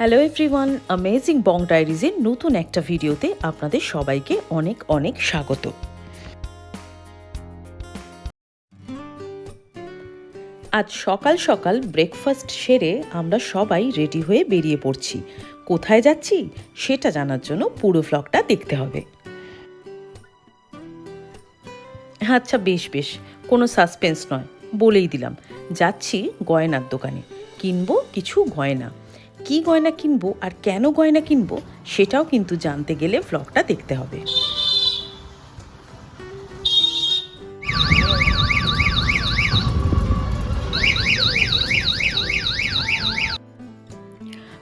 Hello everyone amazing বং ডায়েরিজের নতুন একটা ভিডিওতে আপনাদের সবাইকে অনেক অনেক স্বাগত। আজ সকাল সকাল ব্রেকফাস্ট সেরে আমরা সবাই রেডি হয়ে বেরিয়ে পড়ছি। কোথায় যাচ্ছি সেটা জানার জন্য পুরো ভ্লগটা দেখতে হবে। আচ্ছা বেশ বেশ, কোনো সাসপেন্স নয়, বলেই দিলাম। যাচ্ছি গয়নার দোকানে, কিনবো কিছু গয়না। কি গয়না কিনবো আর কেন গয়না কিনবো সেটাও কিন্তু জানতে গেলে ভ্লগটা দেখতে হবে।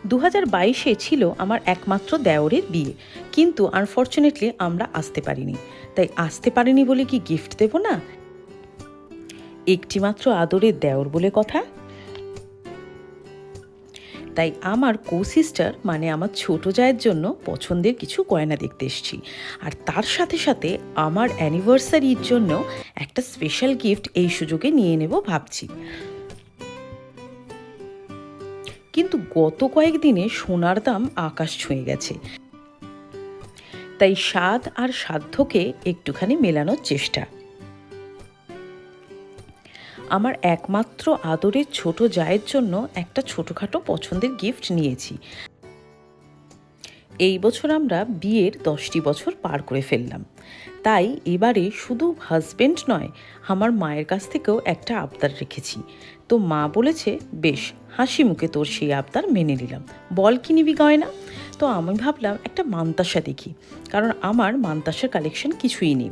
দু হাজার বাইশে ছিল আমার একমাত্র দেওরের বিয়ে, কিন্তু আনফর্চুনেটলি আমরা আসতে পারিনি। তাই আসতে পারিনি বলে কি গিফট দেব না? একটিমাত্র আদরের দেওর বলে কথা? তাই আমার কো সিস্টার মানে আমার ছোট জায়ের জন্য পছন্দের কিছু গয়না দেখতে এসেছি। আর তার সাথে সাথে আমার অ্যানিভার্সারির জন্য একটা স্পেশাল গিফট এই সুযোগে নিয়ে নেব ভাবছি। কিন্তু গত কয়েকদিনে সোনার দাম আকাশ ছুঁয়ে গেছে। তাই স্বাদ আর সাধ্যকে একটুখানি মেলানোর চেষ্টা। আমার একমাত্র আদরের ছোট জায়ের জন্য একটা ছোটোখাটো পছন্দের গিফট নিয়েছি। এই বছর আমরা বিয়ের দশটি বছর পার করে ফেললাম। তাই এবারে শুধু হাজবেন্ড নয়, আমার মায়ের কাছ থেকেও একটা আবদার রেখেছি। তো মা বলেছে, বেশ, হাসি মুখে তোর সেই আবদার মেনে নিলাম। বল কি নিবি গয়না? তো আমি ভাবলাম, একটা মান্তাসা দেখি। কারণ আমার মান্তাসার কালেকশন কিছুই নেই।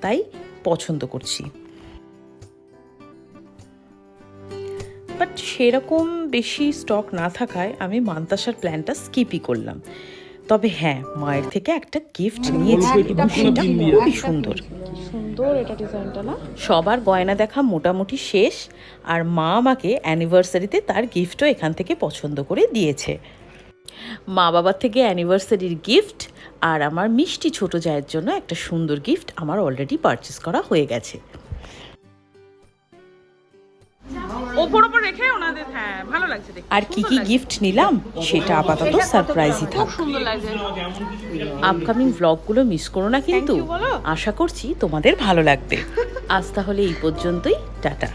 তাই পছন্দ করছি। বাট সেরকম বেশি স্টক না থাকায় আমি মান্তাসার প্ল্যানটা স্কিপই করলাম। তবে হ্যাঁ মায়ের থেকে একটা গিফট নিয়েছি। এবং সেটা খুবই সুন্দর। সুন্দর এটা ডিজাইনটা না? সবার গয়না দেখা মোটামুটি শেষ আর মা আমাকে অ্যানিভার্সারিতে তার গিফটও এখান থেকে পছন্দ করে দিয়েছে। মা বাবার থেকে অ্যানিভার্সারির গিফট আর আমার মিষ্টি ছোট জায়ের জন্য একটা সুন্দর গিফট আমার অলরেডি পারচেস করা হয়ে গেছে। ওপর ওপর রেখে ওনাদের হ্যাঁ ভালো লাগছে দেখতে। আর কি কি গিফট নিলাম সেটা আপাতত সারপ্রাইজই থাক। সুন্দর লাগছে। আপকামিং ভ্লগগুলো মিস করো না কিন্তু। আশা করছি তোমাদের ভালো লাগবে। আজ তাহলে এই পর্যন্তই টাটা।